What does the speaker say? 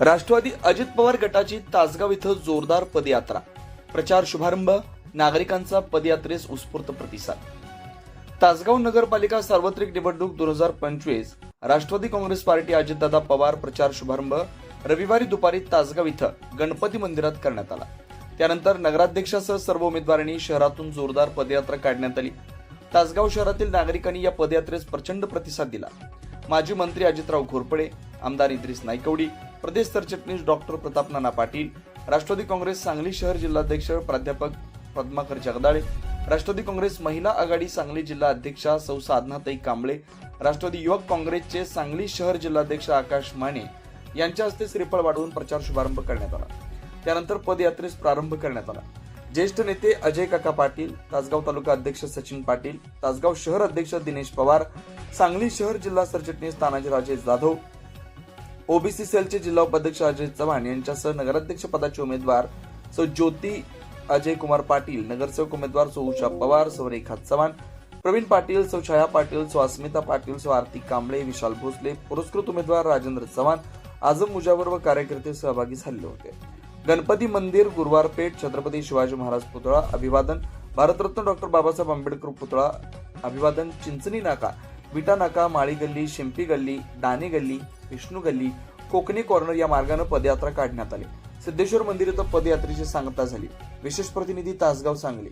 राष्ट्रवादी अजित पवार गटाची तासगाव इथं जोरदार पदयात्रा. प्रचार शुभारंभ नागरिकांचा पदयात्रेस उत्स्फूर्त प्रतिसाद. तासगाव नगरपालिका सार्वत्रिक निवडणूक दोन हजार पंचवीस राष्ट्रवादी काँग्रेस पार्टी अजितदादा पवार प्रचार शुभारंभ रविवारी दुपारी तासगाव इथं गणपती मंदिरात करण्यात आला. त्यानंतर नगराध्यक्षासह सर्व उमेदवारांनी शहरातून जोरदार पदयात्रा काढण्यात आली. तासगाव शहरातील नागरिकांनी या पदयात्रेस प्रचंड प्रतिसाद दिला. माजी मंत्री अजितराव घोरपडे आमदार इद्रिस नायकवडी प्रदेश सरचिटणीस डॉक्टर प्रताप नाना पाटील राष्ट्रवादी काँग्रेस सांगली शहर जिल्हाध्यक्ष प्राध्यापक पद्माकर जगदाळे राष्ट्रवादी काँग्रेस महिला आघाडी सांगली जिल्हा अध्यक्षा सौ साधनाताई कांबळे राष्ट्रवादी युवक काँग्रेसचे सांगली शहर जिल्हाध्यक्ष आकाश माने यांच्या हस्ते श्रीफळ वाढवून प्रचार शुभारंभ करण्यात आला. त्यानंतर पदयात्रेस प्रारंभ करण्यात आला. ज्येष्ठ नेते अजय काका पाटील तासगाव तालुका अध्यक्ष सचिन पाटील तासगाव शहर अध्यक्ष दिनेश पवार सांगली शहर जिल्हा सरचिटणीस तानाजीराजे जाधव ओबीसी सेलचे जिल्हा उपाध्यक्ष अजय चव्हाण यांच्यासह नगराध्यक्ष पदाचे उमेदवार सौ ज्योती अजय कुमार पाटील नगरसेवक उमेदवार सौ उषा पवार सौ रेखा चव्हाण प्रवीण पाटील सौ छाया पाटील सौ अस्मिता पाटील सौ आरती कांबळे विशाल भोसले पुरस्कृत उमेदवार राजेंद्र चव्हाण आझम मुजावर व कार्यकर्ते सहभागी झाले होते. गणपती मंदिर गुरुवार पेठ छत्रपती शिवाजी महाराज पुतळा अभिवादन भारतरत्न डॉक्टर बाबासाहेब आंबेडकर पुतळा अभिवादन चिंचणी नाका विटानाका माळीगल्ली माळी गल्ली शिंपी गल्ली दाने गल्ली विष्णू गल्ली कोकणी कॉर्नर या मार्गाने पदयात्रा काढण्यात आली. सिद्धेश्वर मंदिर इथं पदयात्रेची सांगता झाली. विशेष प्रतिनिधी तासगाव सांगली.